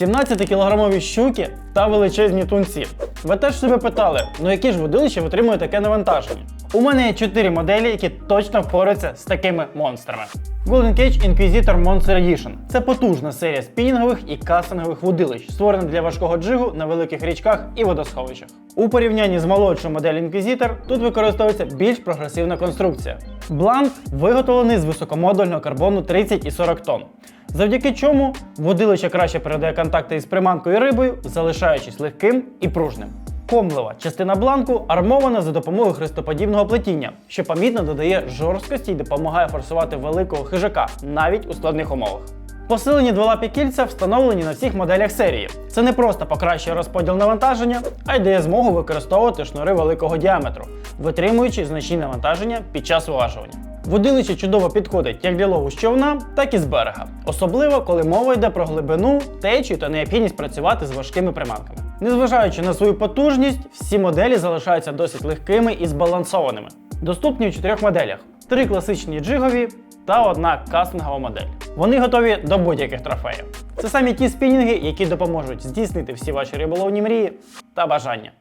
17-кілограмові щуки та величезні тунці. Ви теж себе питали, ну які ж водилища витримує таке навантаження? У мене є 4 моделі, які точно впораються з такими монстрами. Golden Cage Inquisitor Monster Edition – це потужна серія спінінгових і кастингових водилищ, створена для важкого джигу на великих річках і водосховищах. У порівнянні з молодшою моделлю Inquisitor тут використовується більш прогресивна конструкція. Бланк виготовлений з високомодульного карбону 30 і 40 тонн, завдяки чому водилище краще передає контакти із приманкою і рибою, залишаючись легким і пружним. Комлева частина бланку армована за допомогою хрестоподібного плетіння, що помітно додає жорсткості і допомагає форсувати великого хижака навіть у складних умовах. Посилені дволапі кільця встановлені на всіх моделях серії. Це не просто покращує розподіл навантаження, а й дає змогу використовувати шнури великого діаметру, витримуючи значні навантаження під час важування. Водилище чудово підходить як для лову з човна, так і з берега, особливо коли мова йде про глибину, течію та необхідність працювати з важкими приманками. Незважаючи на свою потужність, всі моделі залишаються досить легкими і збалансованими. Доступні у чотирьох моделях: три класичні джигові та одна кастингова модель. Вони готові до будь-яких трофеїв. Це самі ті спінінги, які допоможуть здійснити всі ваші риболовні мрії та бажання.